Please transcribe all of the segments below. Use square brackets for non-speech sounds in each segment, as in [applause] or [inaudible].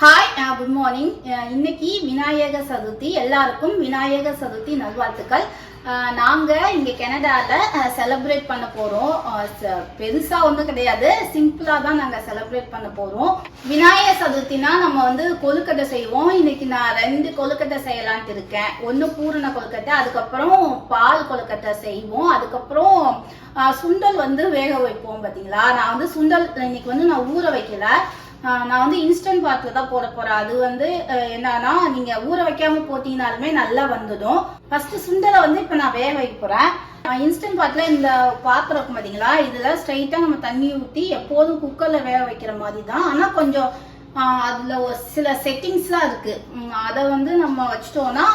Hi good morning இன்னைக்கு விநாயக சதுர்த்தி எல்லாருக்கும் விநாயக சதுர்த்தி நல்வாழ்த்துக்கள். நாங்கள் நாங்க இங்க கனடால uh, செலிப்ரேட் பண்ண போறோம். Uh, பெருசாக பெருசா ஒன்றும் கிடையாது. சிம்பிளா தான் நாங்க செலிப்ரேட் பண்ண போறோம். விநாயக சதுர்த்தினா நம்ம வந்து கொழுக்கட்டை செய்வோம். இன்னைக்கு நான் ரெண்டு கொழுக்கட்டை செய்யலான்ட்டு இருக்கேன். ஒன்று பூரண கொழுக்கட்டை அதுக்கப்புறம் பால் கொழுக்கட்டை செய்வோம். அதுக்கப்புறம் சுண்டல் வந்து வேக வைப்போம் பாத்தீங்களா? நான் வந்து சுண்டல் இன்னைக்கு வந்து நான் ஊற வைக்கல. நான் வந்து இன்ஸ்டன்ட் பாத்தில் தான் போட போறேன். அது வந்து என்னன்னா நீங்க ஊற வைக்காம போட்டீங்கனாலுமே நல்லா வந்துடும் ஃபர்ஸ்ட் சுண்டலை வந்து இப்போ நான் வேக வைக்க போறேன். இன்ஸ்டன்ட் பாத்தில் இந்த பாத்திரம் இருக்கும் பார்த்தீங்களா இதுல ஸ்ட்ரைட்டா நம்ம தண்ணி ஊற்றி எப்போதும் குக்கர்ல வேக வைக்கிற மாதிரி தான். ஆனா கொஞ்சம் அதில் அதுல ஒரு சில செட்டிங்ஸ்லாம் இருக்கு. அதை வந்து நம்ம வச்சிட்டோம்னா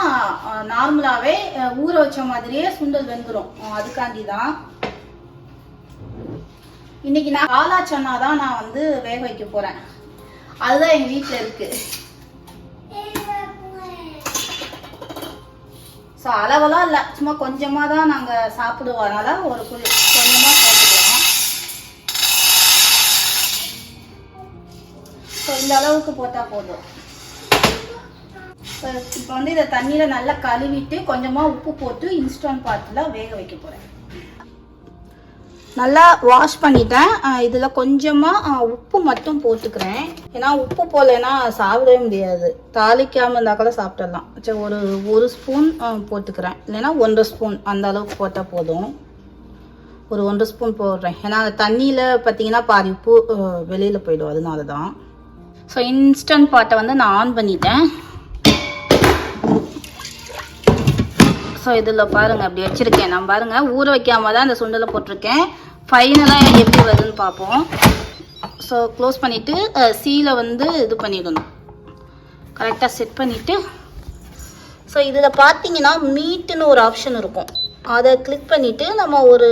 நார்மலாகவே நார்மலாவே ஊற வச்ச மாதிரியே சுண்டல் வெந்துடும் அதுக்காண்டி தான். இன்னைக்கு நான் காலா சன்னா தான் நான் வந்து வேக வைக்க போறேன். அதுதான் எங்க வீட்டில் இருக்கு. ஸோ அளவெல்லாம் இல்லை. சும்மா கொஞ்சமாக தான் நாங்கள் சாப்பிடுவோம். அதனால் ஒரு குழி கொஞ்சமாக போட்டுக்கலாம் ஸோ இந்த அளவுக்கு போட்டால் போதும். இப்போ வந்து இதை தண்ணியில் நல்லா கழுவிட்டு கொஞ்சமாக உப்பு போட்டு இன்ஸ்டன்ட் பாட்டில் வேக வைக்க போகிறேன் நல்லா வாஷ் பண்ணிட்டேன். இதில் கொஞ்சமாக உப்பு மட்டும் போட்டுக்கிறேன். ஏன்னா உப்பு போடலைன்னா சாப்பிடவே முடியாது. தாளிக்காமல் இருந்தால் கூட சாப்பிட்டுடலாம் சரி ஒரு ஒரு ஸ்பூன் போட்டுக்கிறேன். இல்லைன்னா ஒன்றரை ஸ்பூன் அந்த அளவுக்கு போட்டால் போதும். ஒரு ஒன்றரை ஸ்பூன் போடுறேன். ஏன்னா அந்த தண்ணியில் பார்த்தீங்கன்னா பாதி உப்பு வெளியில் போயிடும். அதனால தான் ஸோ இன்ஸ்டன்ட் பாட்டை வந்து நான் ஆன் பண்ணிட்டேன். ஸோ இதில் பாருங்கள் அப்படி வச்சுருக்கேன். நான் பாருங்கள் ஊற வைக்காம தான் இந்த சுண்டலை போட்டிருக்கேன். ஃபைனலாக எப்படி வருதுன்னு பார்ப்போம். ஸோ க்ளோஸ் பண்ணிவிட்டு சீலை வந்து இது பண்ணிடணும். கரெக்டாக செட் பண்ணிவிட்டு ஸோ இதில் பார்த்தீங்கன்னா மீட்டுன்னு ஒரு ஆப்ஷன் இருக்கும். அதை கிளிக் பண்ணிவிட்டு நம்ம ஒரு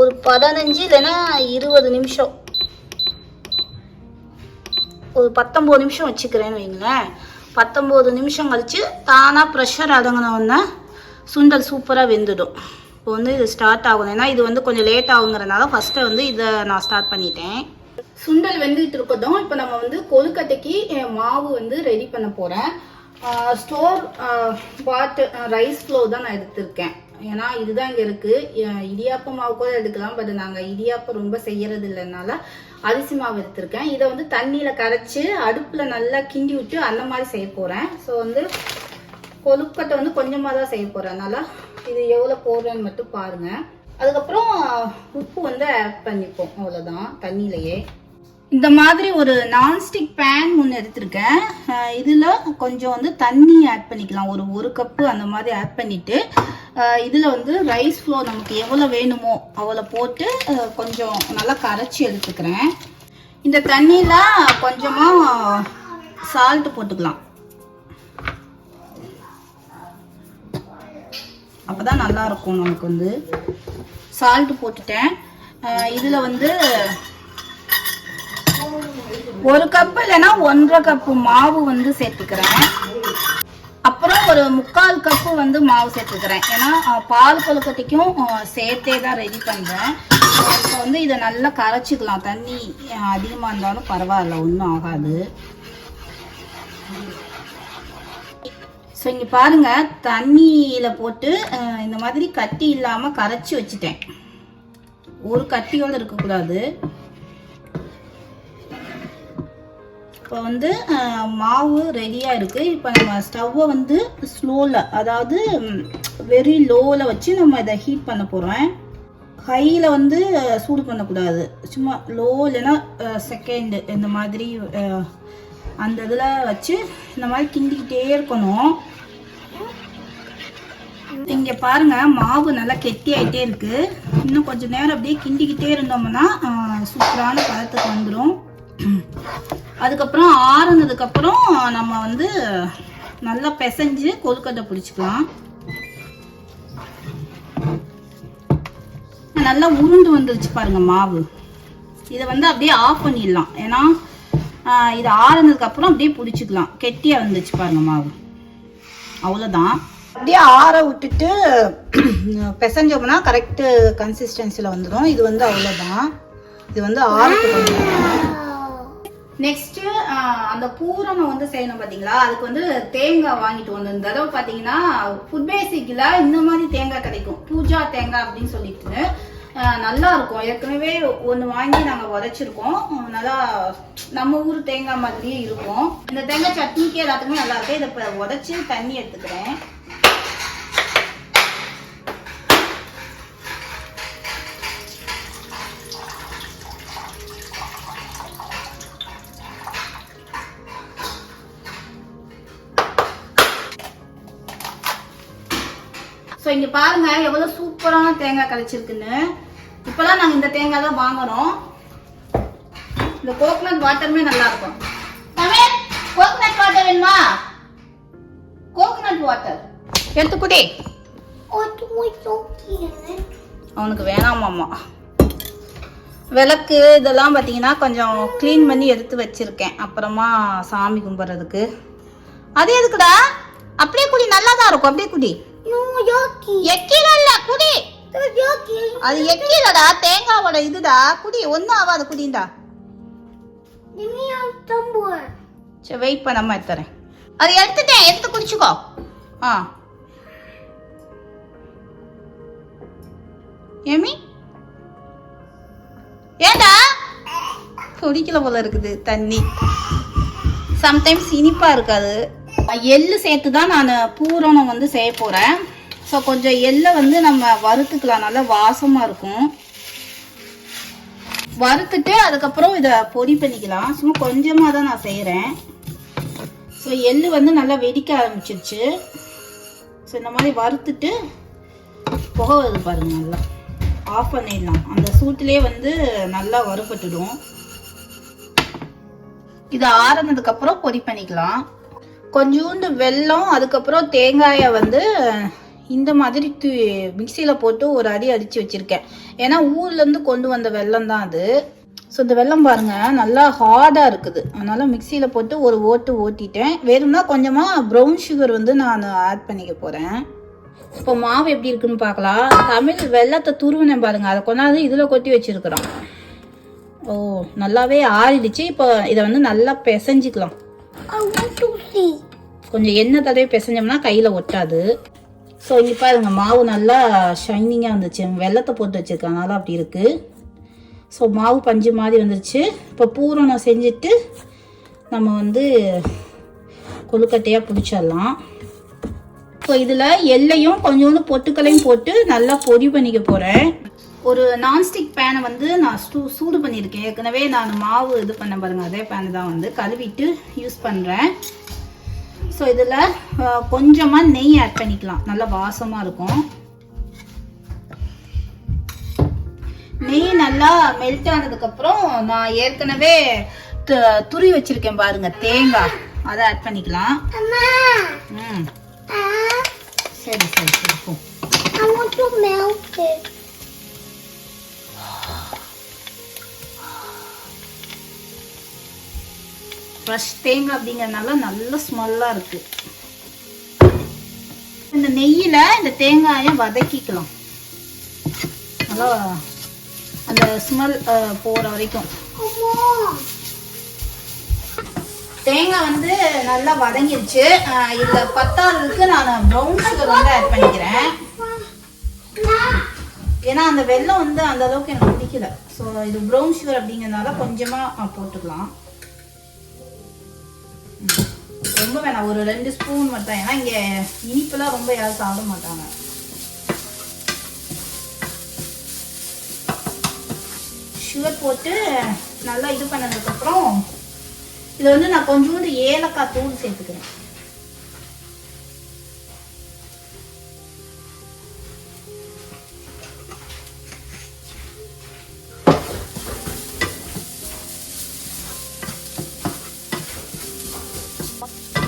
ஒரு பதினஞ்சு இல்லைன்னா இருபது நிமிஷம் ஒரு பத்தொம்போது நிமிஷம் வச்சுக்கிறேன்னு வைங்களேன். பத்தொம்போது நிமிஷம் கழிச்சு தானாக ப்ரெஷர் அடங்கினோடனே சுண்டல் சூப்பராக வெந்துடும். இப்போ வந்து இது ஸ்டார்ட் ஆகணும். ஏன்னா இது வந்து கொஞ்சம் லேட் ஆகுங்கிறனால ஃபஸ்ட்டு வந்து இதை நான் ஸ்டார்ட் பண்ணிட்டேன். சுண்டல் வெந்துட்டு இருக்கட்டும். இப்போ நம்ம வந்து கொழுக்கட்டைக்கு மாவு வந்து ரெடி பண்ண போகிறேன் ஸ்டோர் பாட் ரைஸ் ஃப்ளோ தான் நான் எடுத்திருக்கேன். ஏன்னா இதுதான் இங்கே இருக்குது இடியாப்ப மாவு கூட எடுக்கலாம். பட் நாங்கள் இடியாப்பம் ரொம்ப செய்யறது இல்லைனால அரிசி மாவு எடுத்திருக்கேன். இதை வந்து தண்ணியில் கரைச்சி அடுப்பில் நல்லா கிண்டி விட்டு அந்த மாதிரி செய்ய போகிறேன் ஸோ வந்து கொழுக்கட்டை வந்து கொஞ்சமாக தான் செய்ய போகிறேன் அதனால் இது எவ்வளோ போடுறேன்னு மட்டும் பாருங்கள் அதுக்கப்புறம் உப்பு வந்து ஆட் பண்ணிப்போம். அவ்வளோதான் தண்ணியிலையே. இந்த மாதிரி ஒரு நான்ஸ்டிக் பேன் ஒன்று எடுத்திருக்கேன். இதில் கொஞ்சம் வந்து தண்ணி ஆட் பண்ணிக்கலாம். ஒரு ஒரு கப்பு அந்த மாதிரி ஆட் பண்ணிவிட்டு இதில் வந்து ரைஸ் ஃப்ளோ நமக்கு எவ்வளோ வேணுமோ அவ்வளோ போட்டு கொஞ்சம் நல்லா கரைச்சி எடுத்துக்கிறேன். இந்த தண்ணியில் கொஞ்சமாக சால்ட்டு போட்டுக்கலாம். அப்பதான் நல்லா இருக்கும் நமக்கு வந்து. சால்ட் போட்டுட்டேன். இதில் வந்து ஒரு கப்பு இல்லைன்னா ஒன்றரை கப்பு மாவு வந்து சேர்த்துக்கிறேன். ஒரு முக்கால் கப்பு வந்து மாவு சேர்த்துக்கிறேன். ஏன்னா பால் கொழுக்கட்டைக்கும் சேர்த்தே தான் ரெடி பண்ணுறேன் இப்போ வந்து இதை நல்லா கரைச்சிக்கலாம். தண்ணி அதிகமாக இருந்தாலும் பரவாயில்ல ஒன்றும் ஆகாது. ஸோ இங்கே பாருங்க தண்ணியில் போட்டு இந்த மாதிரி கட்டி இல்லாமல் கரைச்சி வச்சுட்டேன். ஒரு கட்டியோடு இருக்கக்கூடாது. இப்போ வந்து மாவு ரெடியாக இருக்குது இப்போ நம்ம ஸ்டவ்வை வந்து ஸ்லோவில் அதாவது வெரி லோவில் வச்சு நம்ம இதை ஹீட் பண்ண போகிறோம் ஹையில் வந்து சூடு பண்ணக்கூடாது. சும்மா லோ இல்லைன்னா செகண்டு இந்த மாதிரி அந்த இதில் வச்சு இந்த மாதிரி கிண்டிக்கிட்டே இருக்கணும். இங்கே பாருங்கள் மாவு நல்லா கெட்டி ஆகிட்டே இருக்குது இன்னும் கொஞ்சம் நேரம் அப்படியே கிண்டிக்கிட்டே இருந்தோம்னா சூப்பரான பதத்துக்கு வந்துடும் அதுக்கப்புறம் ஆறுனதுக்கப்புறம் நம்ம வந்து நல்லா பிசைஞ்சு கொழுக்கட்டை பிடிச்சிக்கலாம். நல்லா உருண்டு வந்துருச்சு பாருங்க மாவு. இதை வந்து அப்படியே ஆஃப் பண்ணிடலாம். ஏன்னா இது ஆறுனதுக்கப்புறம் அப்படியே பிடிச்சிக்கலாம். கெட்டியாக வந்துச்சு பாருங்க மாவு. அவ்வளோதான் அப்படியே ஆற விட்டுட்டு பிசைஞ்சோம்னா கரெக்டு கன்சிஸ்டன்சியில் வந்துடும் இது வந்து அவ்வளோதான் இது வந்து ஆறத்துக்கு நெக்ஸ்ட் அந்த பூரணம் வந்து செய்யணும் பாத்தீங்களா? அதுக்கு வந்து தேங்காய் வாங்கிட்டு வந்து இந்த தடவை பாத்தீங்கன்னா ஃபுட் பேசிக்ல இந்த மாதிரி தேங்காய் கிடைக்கும். பூஜா தேங்காய் அப்படின்னு சொல்லிட்டு. நல்லா இருக்கும். ஏற்கனவே ஒன்று வாங்கி நாங்கள் உதச்சிருக்கோம் நல்லா நம்ம ஊர் தேங்காய் மாதிரியே இருக்கும். இந்த தேங்காய் சட்னிக்கு எல்லாத்துக்குமே நல்லா இருக்கு இதை இப்போ உதைச்சி தண்ணி எடுத்துக்கிறேன். தேங்காய் கிடைச்சிருக்குன்னு இப்பெல்லாம் நாங்க இந்த தேங்காய் தான் வாங்குறோம். இந்த கோகனட் வாட்டருமே நல்லா இருக்கும். தமிழ் கோகனட் வாட்டர் வேணுமா? கோகனட் வாட்டர் எடுத்து குடி அவனுக்கு வேணாமாம்மா விளக்கு இதெல்லாம் பார்த்தீங்கன்னா கொஞ்சம் க்ளீன் பண்ணி எடுத்து வச்சிருக்கேன். அப்புறமா சாமி கும்பிட்றதுக்கு அது எதுக்குடா? அப்படியே குடி நல்லா தான் இருக்கும். அப்படியே குடி. இல்ல குடி. அது எக்கீலடா தேங்காவோட இதுடா. குடி ஒன்றும் ஆகாது குடிண்டா சரி வெயிட் பண்ணாம எடுத்துறேன். அது எடுத்துட்டேன் எடுத்து குடிச்சுக்கோ. ஆ. ஏமி? ஏண்டா? குடிக்கல போல இருக்குது தண்ணி. சம்டைம்ஸ் இனிப்பா இருக்காது. எள்ளு சேர்த்து தான் நான் பூரணம் வந்து செய்ய போறேன். ஸோ கொஞ்சம் எள்ளை வந்து நம்ம வறுத்துக்கலாம். நல்லா வாசமாக இருக்கும். வறுத்துட்டு அதுக்கப்புறம் இதை பொடி பண்ணிக்கலாம். சும்மா கொஞ்சமாக தான் நான் செய்கிறேன் ஸோ எள் வந்து நல்லா வெடிக்க ஆரம்பிச்சிருச்சு. ஸோ இந்த மாதிரி வறுத்துட்டு புகை வருது பாருங்க நல்லா. ஆஃப் பண்ணிடலாம். அந்த சூட்டிலே வந்து நல்லா வறுபட்டுடும். இது ஆறினதுக்கப்புறம் பொடி பண்ணிக்கலாம். கொஞ்சோண்டு வெல்லம் அதுக்கப்புறம் தேங்காயை வந்து இந்த மாதிரி மிக்சியில் போட்டு ஒரு அடி அடித்து வச்சுருக்கேன். ஏன்னா ஊர்லேருந்து கொண்டு வந்த வெல்லம் தான் அது. ஸோ இந்த வெல்லம் பாருங்க நல்லா ஹார்டாக இருக்குது. அதனால் மிக்சியில் போட்டு ஒரு ஓட்டு ஓட்டிட்டேன். வேணும்னா கொஞ்சமாக ப்ரௌன் சுகர் வந்து நான் ஆட் பண்ணிக்க போகிறேன் இப்போ மாவு எப்படி இருக்குன்னு பார்க்கலாம். தமிழ் வெள்ளத்தை துருவினேன் பாருங்க. அதை கொண்டாந்து இதில் கொட்டி வச்சிருக்கிறோம். ஓ நல்லாவே ஆறிடுச்சு. இப்போ இதை வந்து நல்லா பிசைஞ்சிக்கலாம். கொஞ்சம் எண்ணெய் தடவை பிசைஞ்சோம்னா கையில் ஒட்டாது. ஸோ இங்கே பாருங்க மாவு நல்லா ஷைனிங்காக வந்துச்சு வெள்ளத்தை போட்டு வச்சிருக்கனால அப்படி இருக்குது ஸோ மாவு பஞ்சு மாதிரி வந்துருச்சு. இப்போ பூரணம் செஞ்சுட்டு நம்ம வந்து கொழுக்கட்டையாக பிடிச்சிடலாம். ஸோ இதில் எல்லையும் கொஞ்சோண்டு பொட்டுக்களையும் போட்டு நல்லா பொடி பண்ணிக்க போகிறேன் ஒரு நான்ஸ்டிக் பேனை வந்து நான் சூ சூடு பண்ணியிருக்கேன். ஏற்கனவே நான் மாவு இது பண்ண பாருங்கள் அதே பேன் தான் வந்து கழுவிட்டு யூஸ் பண்ணுறேன் ஸோ இதில் கொஞ்சமாக நெய் ஆட் பண்ணிக்கலாம். நல்லா வாசமாக இருக்கும். நெய் நல்லா மெல்ட் ஆனதுக்கப்புறம் நான் ஏற்கனவே துரி வச்சிருக்கேன் பாருங்க தேங்காய். அதை ஆட் பண்ணிக்கலாம். ம். சரி சரி சரி ஃப்ரெஷ் தேங்காய் அப்படிங்கறதுனால நல்ல ஸ்மெல்லாக இருக்கு. இந்த நெய்யில் இந்த தேங்காயை வதக்கிக்கலாம். நல்லா அந்த ஸ்மெல் போகிற வரைக்கும். தேங்காய் வந்து நல்லா வதங்கிருச்சு. இதில் இதுல பத்தாவதுக்கு நான் ப்ரௌன் சுகர் வந்து ஆட் பண்ணிக்கிறேன். ஏன்னா அந்த வெள்ளம் வந்து அந்த அளவுக்கு எனக்கு பிடிக்கல. ஸோ இது ப்ரௌன் சுகர் அப்படிங்கறதுனால கொஞ்சமாக போட்டுக்கலாம். ரொம்ப வேணாம். ஒரு ரெண்டு ஸ்பூன் மட்டும். ஏன்னா இங்கே இனிப்பெல்லாம் ரொம்ப யாரும் சாப்பிட மாட்டாங்க. சுகர் போட்டு நல்லா இது பண்ணதுக்கப்புறம் இதில் வந்து நான் கொஞ்சோண்டு ஏலக்காய் தூள் சேர்த்துக்கிறேன்.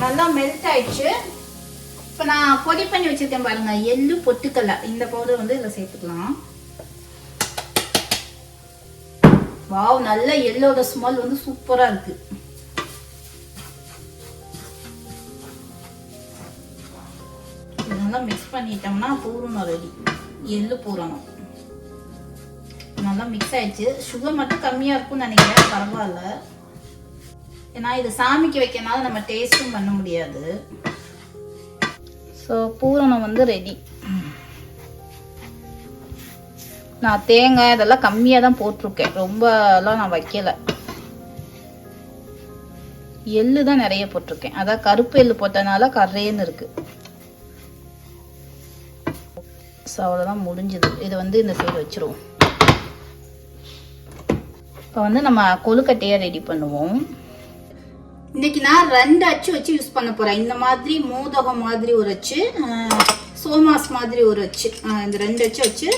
நல்லா மெல்ட் ஆயிடுச்சு. இப்போ நான் பொடி பண்ணி வச்சிருக்கேன் பாருங்க. எள்ளு பொட்டுக்கல்லை இந்த பவுடர் வந்து இதில் சேர்த்துக்கலாம். வாவ் நல்ல எள்ளோட ஸ்மெல் வந்து சூப்பராக இருக்குது நல்லா மிக்ஸ் பண்ணிட்டோம்னா பூரணம் ரெடி எள்ளு பூரணம். நல்லா மிக்ஸ் ஆயிடுச்சு. சுகர் மட்டும் கம்மியாக இருக்கும்னு நினைக்கிறேன். பரவாயில்ல. ஏன்னா இது சாமிக்கு வைக்கனால நம்ம டேஸ்ட்டும் பண்ண முடியாது. ஸோ பூரணம் வந்து ரெடி நான் தேங்காய் இதெல்லாம் கம்மியாக தான் போட்டிருக்கேன். ரொம்பலாம் நான் வைக்கலை. எள்ளு தான் நிறைய போட்டிருக்கேன். அதான் கருப்பு எள்ளு போட்டனால கரையன்னு இருக்கு. ஸோ அவ்வளோதான் முடிஞ்சது. இதை வந்து இந்த சைடு வச்சிருவோம். இப்போ வந்து நம்ம கொழுக்கட்டையை ரெடி பண்ணுவோம். இன்னைக்கு நான் ரெண்டு அச்சு வச்சு யூஸ் பண்ண போறேன். இந்த மாதிரி மோதகம் மாதிரி ஒரு அச்சு சோமாஸ் மாதிரி ஒரு அச்சு. இந்த ரெண்டு அச்சு வச்சு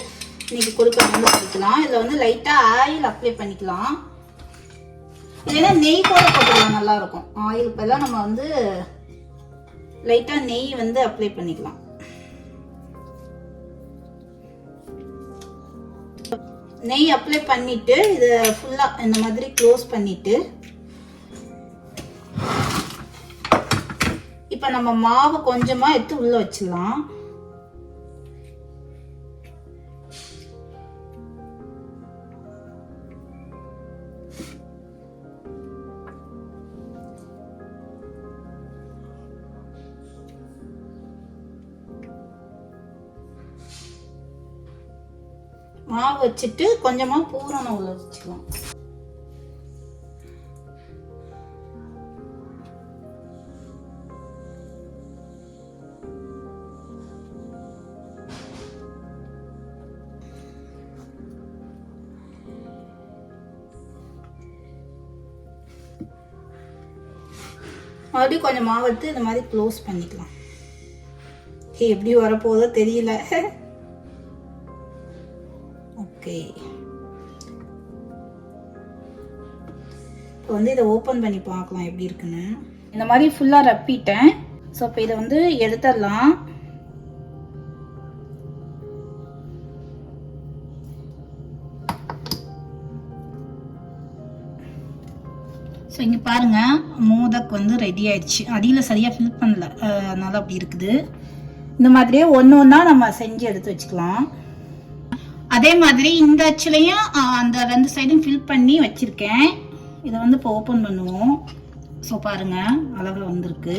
இன்னைக்கு கொழுக்கட்டை வந்து பண்ணிக்கலாம் இதில் வந்து லைட்டாக ஆயில் அப்ளை பண்ணிக்கலாம். இல்லைன்னா நெய் கூட போட்டுக்கலாம். நல்லா இருக்கும் ஆயில் பதிலாக நம்ம வந்து லைட்டாக நெய் வந்து அப்ளை பண்ணிக்கலாம். நெய் அப்ளை பண்ணிட்டு இதை ஃபுல்லாக இந்த மாதிரி க்ளோஸ் பண்ணிட்டு இப்போ நம்ம மாவு கொஞ்சமா எடுத்து உள்ள வச்சிடலாம். மாவு வச்சுட்டு கொஞ்சமா பூரணம் உள்ள வச்சுக்கலாம். மறுபடியும் கொஞ்சம் மாவெடுத்து இந்த மாதிரி க்ளோஸ் பண்ணிக்கலாம். எப்படி வரப்போதோ தெரியல. [laughs] ஓகே இப்போ வந்து இதை ஓப்பன் பண்ணி பார்க்கலாம் எப்படி இருக்குன்னு. இந்த மாதிரி ஃபுல்லாக ரப்பிட்டேன். ஸோ இப்போ இதை வந்து எடுத்துடலாம். ஸோ இங்கே பாருங்கள் மோதக் வந்து ரெடி ஆயிடுச்சு. அடியில் சரியாக ஃபில் பண்ணல. அதனால் அப்படி இருக்குது. இந்த மாதிரியே ஒன்று ஒன்றா நம்ம செஞ்சு எடுத்து வச்சுக்கலாம். அதே மாதிரி இந்த அச்சுலையும் அந்த ரெண்டு சைடும் ஃபில் பண்ணி வச்சுருக்கேன். இதை வந்து இப்போ ஓப்பன் பண்ணுவோம். ஸோ பாருங்கள் அளவில் வந்திருக்கு.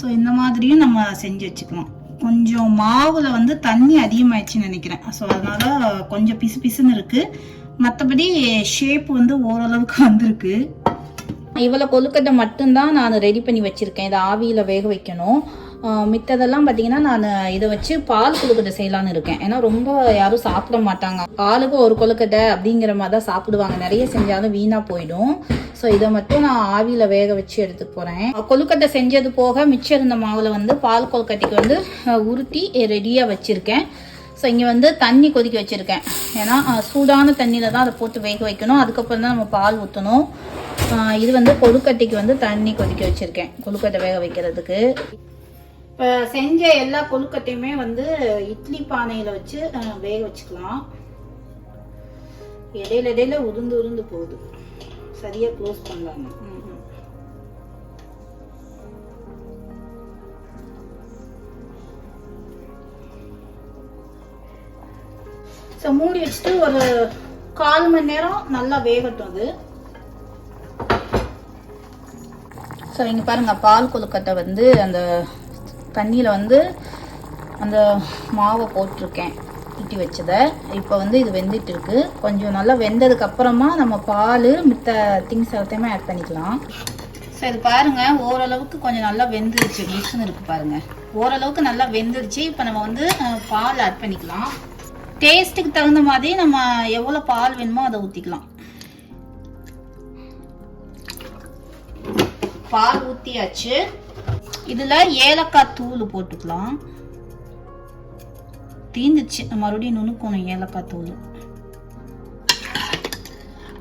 ஸோ இந்த மாதிரியும் நம்ம செஞ்சு வச்சுக்கலாம். கொஞ்சம் மாவுல வந்து தண்ணி அதிகமாயிடுச்சுன்னு நினைக்கிறேன். ஸோ அதனால கொஞ்சம் பிசு பிசுன்னு இருக்கு. மற்றபடி ஷேப் வந்து ஓரளவுக்கு வந்திருக்கு. இவ்வளோ கொழுக்கட்டை மட்டும்தான் நான் ரெடி பண்ணி வச்சுருக்கேன். இதை ஆவியில் வேக வைக்கணும். மித்ததெல்லாம் பார்த்தீங்கன்னா நான் இதை வச்சு பால் கொழுக்கட்டை செய்யலான்னு இருக்கேன். ஏன்னா ரொம்ப யாரும் சாப்பிட மாட்டாங்க. ஆளுக்கு ஒரு கொழுக்கட்டை அப்படிங்கிற மாதிரி தான் சாப்பிடுவாங்க. நிறைய செஞ்சாலும் வீணாக போயிடும். ஸோ இதை மட்டும் நான் ஆவியில் வேக வச்சு எடுத்துக்க போகிறேன் கொழுக்கட்டை செஞ்சது போக மிச்சம் இருந்த மாவில் வந்து பால் கொழுக்கட்டைக்கு வந்து உருட்டி ரெடியாக வச்சுருக்கேன். ஸோ இங்கே வந்து தண்ணி கொதிக்க வச்சுருக்கேன். ஏன்னா சூடான தண்ணியில் தான் அதை போட்டு வேக வைக்கணும். அதுக்கப்புறம் தான் நம்ம பால் ஊற்றணும் இது வந்து கொழுக்கட்டைக்கு வந்து தண்ணி கொதிக்க வச்சுருக்கேன். கொழுக்கட்டை வேக வைக்கிறதுக்கு. இப்போ செஞ்ச எல்லா கொழுக்கட்டையுமே வந்து இட்லி பானையில் வச்சு வேக வச்சுக்கலாம். இடையில இடையில உருந்து உருந்து போகுது. சரியாக க்ளோஸ் பண்ணலாங்க ஸோ மூடி வச்சுட்டு ஒரு கால் மணி நேரம் நல்லா வேகட்டும் அது. ஸோ இங்கே பாருங்க பால் கொழுக்கட்டை வந்து அந்த தண்ணியில் வந்து அந்த மாவை போட்டிருக்கேன். ஊட்டி வச்சதை. இப்போ வந்து இது வெந்துட்டு இருக்கு கொஞ்சம் நல்லா வெந்ததுக்கு அப்புறமா நம்ம பால் மித்த திங்ஸ் எல்லாத்தையுமே ஆட் பண்ணிக்கலாம். ஸோ இது பாருங்க ஓரளவுக்கு கொஞ்சம் நல்லா வெந்துருச்சு. மிஷின் இருக்கு பாருங்க. ஓரளவுக்கு நல்லா வெந்துருச்சு. இப்போ நம்ம வந்து பால் ஆட் பண்ணிக்கலாம். டேஸ்ட்டுக்கு தகுந்த மாதிரி நம்ம எவ்வளோ பால் வேணுமோ அதை ஊற்றிக்கலாம் பால் ஊற்றியாச்சு இதில் ஏலக்காய் தூள் போட்டுக்கலாம். தீந்துச்சு. மறுபடியும் நுணுக்கணும் ஏலக்காய் தூள்.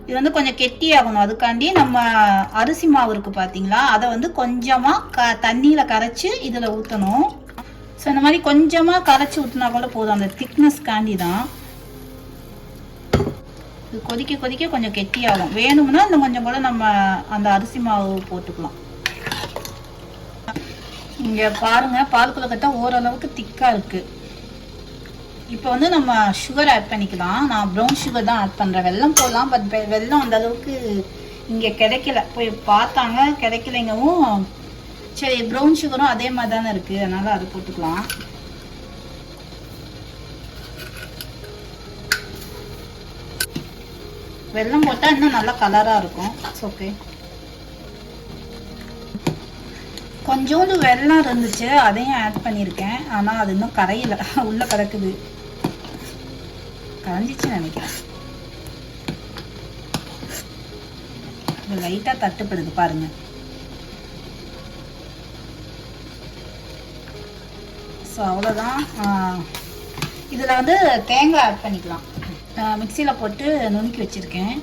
இது வந்து கொஞ்சம் கெட்டியாகணும். அதுக்காண்டி நம்ம அரிசி மாவு இருக்கு பார்த்தீங்களா அதை வந்து கொஞ்சமாக க தண்ணியில் கரைச்சி இதில் ஊற்றணும் ஸோ இந்த மாதிரி கொஞ்சமாக கரைச்சி ஊற்றினா கூட போதும். அந்த திக்னஸ் காண்டி தான். இது கொதிக்க கொதிக்க கொஞ்சம் கெட்டியாகும். வேணும்னா இந்த கொஞ்சம் கூட நம்ம அந்த அரிசி மாவு போட்டுக்கலாம். இங்கே பாருங்க பால் கொழுக்கட்டை ஓரளவுக்கு திக்காக இருக்குது இப்போ வந்து நம்ம சுகர் ஆட் பண்ணிக்கலாம். நான் ப்ரௌன் சுகர் தான் ஆட் பண்ணுறேன் வெள்ளம் போடலாம் பட் வெள்ளம் அந்த அளவுக்கு இங்கே கிடைக்கல. போய் பார்த்தாங்க கிடைக்கலைங்கவும் சரி ப்ரௌன் சுகரும் அதே மாதிரி தானே இருக்குது அதனால் அது போட்டுக்கலாம். வெல்லம் போட்டால் இன்னும் நல்லா கலராக இருக்கும். ஓகே கொஞ்சோண்டு வெள்ளம் இருந்துச்சு அதையும் ஆட் பண்ணியிருக்கேன் ஆனால் அது இன்னும் கரையில. உள்ளே கிடக்குது. கரைஞ்சிச்சு நினைக்கிறேன். இது லைட்டாக தட்டுப்படுது பாருங்க. ஸோ அவ்வளோதான் இதில் வந்து தேங்காய் ஆட் பண்ணிக்கலாம். மிக்சியில் போட்டு நுணுக்கி வச்சுருக்கேன்.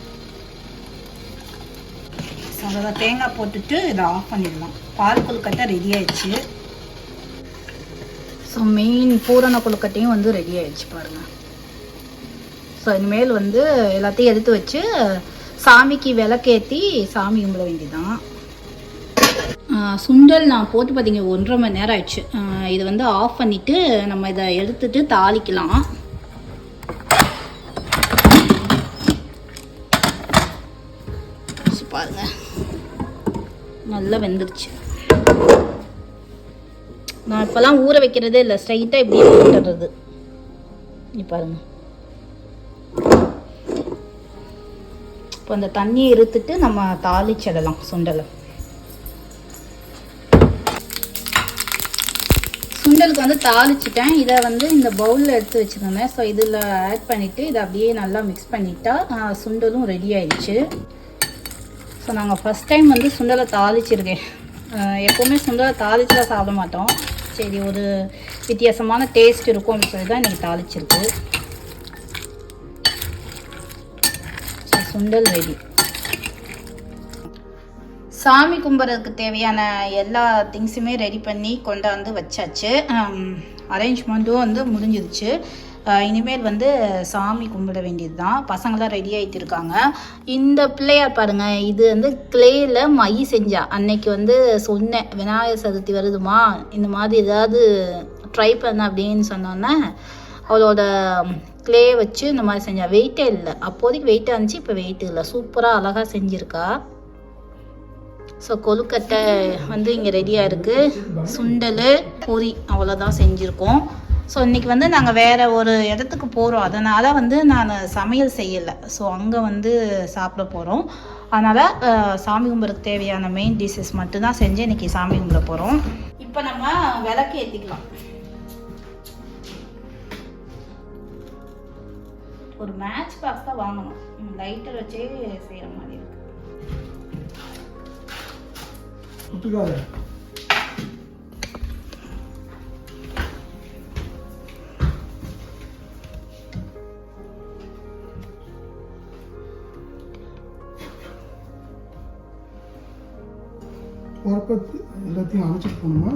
அவ்வளோதான் தேங்காய் போட்டுட்டு இதை ஆஃப் பண்ணிடலாம். பால் கொழுக்கட்டை ரெடி ஆயிடுச்சு. ஸோ மெயின் பூரண கொழுக்கட்டையும் வந்து ரெடி ஆயிடுச்சு பாருங்கள் ஸோ இனிமேல் வந்து எல்லாத்தையும் எடுத்து வச்சு சாமிக்கு விளக்கேற்றி சாமி கும்பிட வேண்டியதான் சுண்டல் நான் போட்டு பார்த்தீங்க ஒன்றரை மணி நேரம் ஆயிடுச்சு. இது வந்து ஆஃப் பண்ணிவிட்டு நம்ம இதை எடுத்துட்டு தாளிக்கலாம். நல்லா வெந்துருச்சு. நான் இப்போலாம் ஊற வைக்கிறதே இல்லை ஸ்ட்ரைட்டாக இப்படியே போட்டுறது நீ பாருங்க. இப்போ அந்த தண்ணியை இருத்துட்டு நம்ம தாளிச்சிடலாம் சுண்டலை. சுண்டலுக்கு வந்து தாளிச்சிட்டேன். இதை வந்து இந்த பவுலில் எடுத்து வச்சுருந்தேன். ஸோ இதில் ஆட் பண்ணிவிட்டு இதை அப்படியே நல்லா மிக்ஸ் பண்ணிட்டா சுண்டலும் ரெடி ஆயிடுச்சு. ஸோ நாங்கள் ஃபஸ்ட் டைம் வந்து சுண்டலை தாளிச்சிருக்கேன். எப்போவுமே சுண்டலை தாளிச்சுலாம் சாப்பிட மாட்டோம். சரி ஒரு வித்தியாசமான டேஸ்ட் இருக்கும் அப்படின்னு சொல்லி தான் இன்றைக்கி தாளிச்சிருக்கு சுண்டல் ரெடி சாமி கும்பிட்றதுக்கு தேவையான எல்லா திங்ஸுமே ரெடி பண்ணி கொண்டாந்து வச்சாச்சு. அரேஞ்ச்மெண்ட்டும் வந்து முடிஞ்சிருச்சு. இனிமேல் வந்து சாமி கும்பிட வேண்டியது தான் பசங்களாம் ரெடி ஆகிட்டு இருக்காங்க. இந்த பிள்ளையார் பாருங்க இது வந்து கிளேயில் மை செஞ்சா. அன்னைக்கு வந்து சொன்னேன் விநாயகர் சதுர்த்தி வருதுமா? இந்த மாதிரி ஏதாவது ட்ரை பண்ண அப்படின்னு சொன்னோன்னே அவளோட கிளே வச்சு இந்த மாதிரி செஞ்சா. வெயிட்டே இல்லை. அப்போதைக்கு வெயிட்டாக இருந்துச்சு இப்போ வெயிட் இல்லை. சூப்பராக அழகாக செஞ்சுருக்கா. ஸோ கொழுக்கட்டை வந்து இங்கே ரெடியாக இருக்குது சுண்டல் பொரி அவ்வளோதான் செஞ்சுருக்கோம். ஸோ இன்றைக்கி வந்து நாங்கள் வேறு ஒரு இடத்துக்கு போகிறோம் அதனால் வந்து நான் சமையல் செய்யலை. ஸோ அங்கே வந்து சாப்பிட போகிறோம் அதனால் சாமி கும்பிட்றதுக்கு தேவையான மெயின் டிஷ்ஷஸ் மட்டும்தான் செஞ்சு இன்றைக்கி சாமி கும்பிட போகிறோம் இப்போ நம்ம விளக்கு ஏற்றிக்கலாம் ஒரு மேட்ச் பாக்ஸ் தான் வாங்கணும். லைட்டர் வச்சே செய்கிற மாதிரி இருக்கு. ஒட்டுக்காத உரப்பத்து எல்லாத்தையும் அணைச்சிட்டு போகணுமா?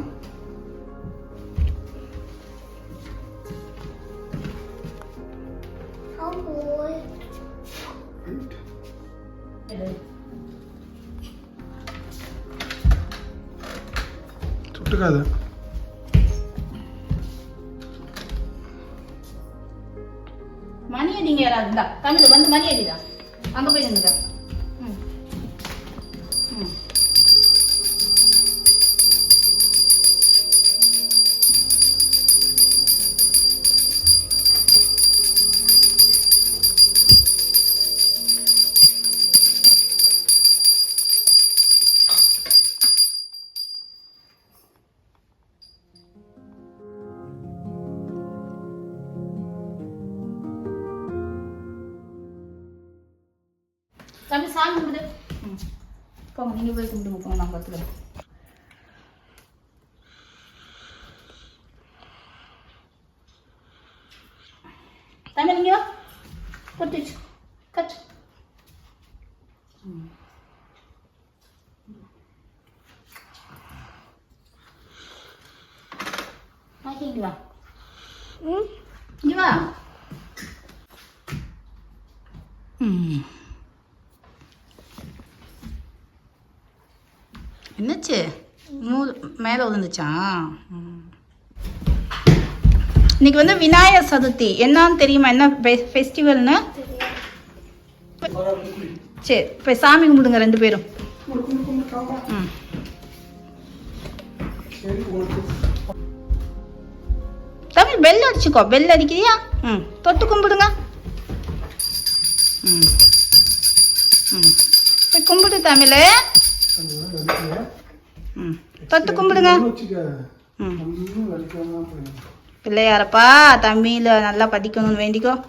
என்னாச்சு? மூ மேலே விழுந்துச்சா? இன்னைக்கு வந்து விநாயகர் சதுர்த்தி. என்னன்னு தெரியுமா? என்ன ஃபெஸ்டிவல்னு சரி இப்போ சாமி கும்பிடுங்க ரெண்டு பேரும். ம். தமிழ் பெல் அடிச்சுக்கோ. பெல் அடிக்கிறியா? ம். தொட்டு கும்பிடுங்க. ம். ம். கும்பிடு தமிழ். ம். தொட்டு கும்பிடுங்க. ம். பிள்ளையாரப்பா தமிழை நல்லா படிக்கணும்னு வேண்டிக்கோ.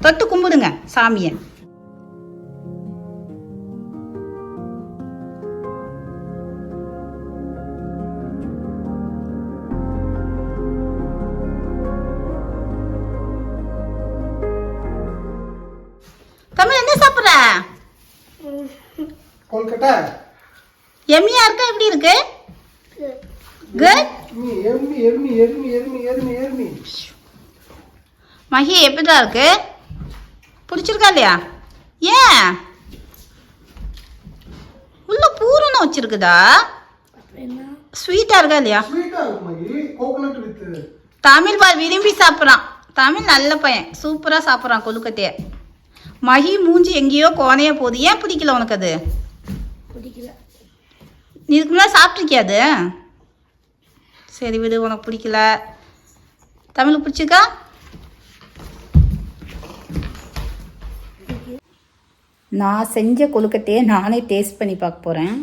தொட்டு கும்பிடுங்க சாமியை. எம்மியா இருக்கா எப்படி இருக்கு? குட் மகி எப்படிடா இருக்கு? பிடிச்சிருக்கா இல்லையா? ஏன்? உள்ள பூரணம் வச்சிருக்குதா? ஸ்வீட்டா இருக்கா இல்லையா? வித் தமிழ் பார் விரும்பி சாப்பிட்றான். தமிழ் நல்ல பையன். சூப்பராக சாப்பிட்றான் கொழுக்கட்டையை. மகி மூஞ்சி எங்கேயோ கோணைய போகுது. ஏன் பிடிக்கல உனக்கு அது? பிடிக்கல. நீ இதுக்கு முன்னாடி சாப்பிட்ருக்கியா அது? சரி விடு உனக்கு பிடிக்கல. தமிழுக்கு பிடிச்சிருக்கா? நான் செஞ்ச கொழுக்கட்டையை நானே டேஸ்ட் பண்ணி பார்க்க போகிறேன்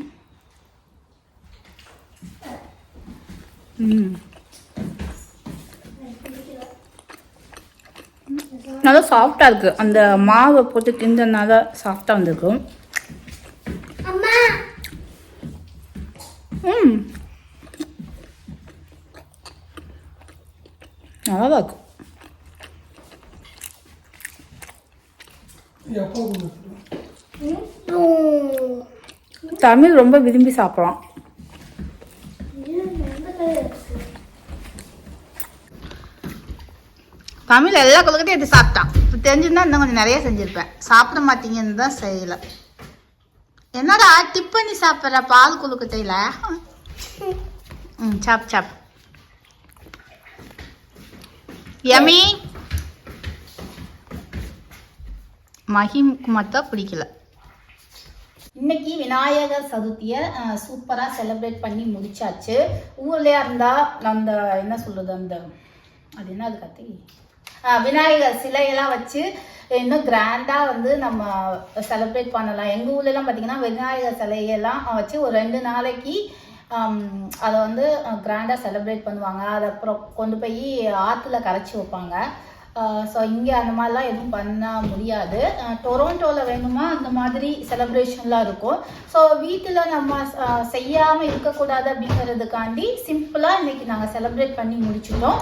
நல்லா சாஃப்டாக இருக்குது அந்த மாவை போட்டு கிண்டனால சாஃப்டாக வந்திருக்கும். ம். நல்லா இருக்கும் தமிழ் ரொம்ப விரும்பி சாப்பிட்றான் தமிழ் எல்லா கொழுக்கட்டையும் எடுத்து சாப்பிட்டான். இப்போ தெரிஞ்சிருந்தா இன்னும் கொஞ்சம் நிறைய செஞ்சுருப்பேன். சாப்பிட மாட்டீங்கன்னு தான் செய்யலை. என்னடா டிப் பண்ணி சாப்பிட்ற பால் குலுக்கட்டையில் ம் சாப் சாப். யமி மகிமுக்கு மட்டும் பிடிக்கல இன்னைக்கு விநாயகர் சதுர்த்தியை சூப்பராக செலிப்ரேட் பண்ணி முடிச்சாச்சு. ஊர்லேயா இருந்தால் அந்த என்ன சொல்கிறது அந்த அது என்ன அது கத்தி? விநாயகர் சிலையெல்லாம் வச்சு இன்னும் கிராண்டாக வந்து நம்ம செலிப்ரேட் பண்ணலாம். எங்கள் ஊர்லலாம் பார்த்தீங்கன்னா விநாயகர் சிலையெல்லாம் வச்சு ஒரு ரெண்டு நாளைக்கு அதை வந்து கிராண்டாக செலிப்ரேட் பண்ணுவாங்க. அதை அப்புறம் கொண்டு போய் ஆற்றுல கரைச்சி வைப்பாங்க. ஸோ இங்கே அந்த மாதிரிலாம் எதுவும் பண்ண முடியாது. டொரோண்டோவில் வேணுமா? அந்த மாதிரி செலப்ரேஷன்லாம் இருக்கும். ஸோ வீட்டில் நம்ம செய்யாமல் இருக்கக்கூடாது அப்படிங்கிறதுக்காண்டி சிம்பிளாக இன்றைக்கி நாங்கள் செலப்ரேட் பண்ணி முடிச்சிட்டோம்.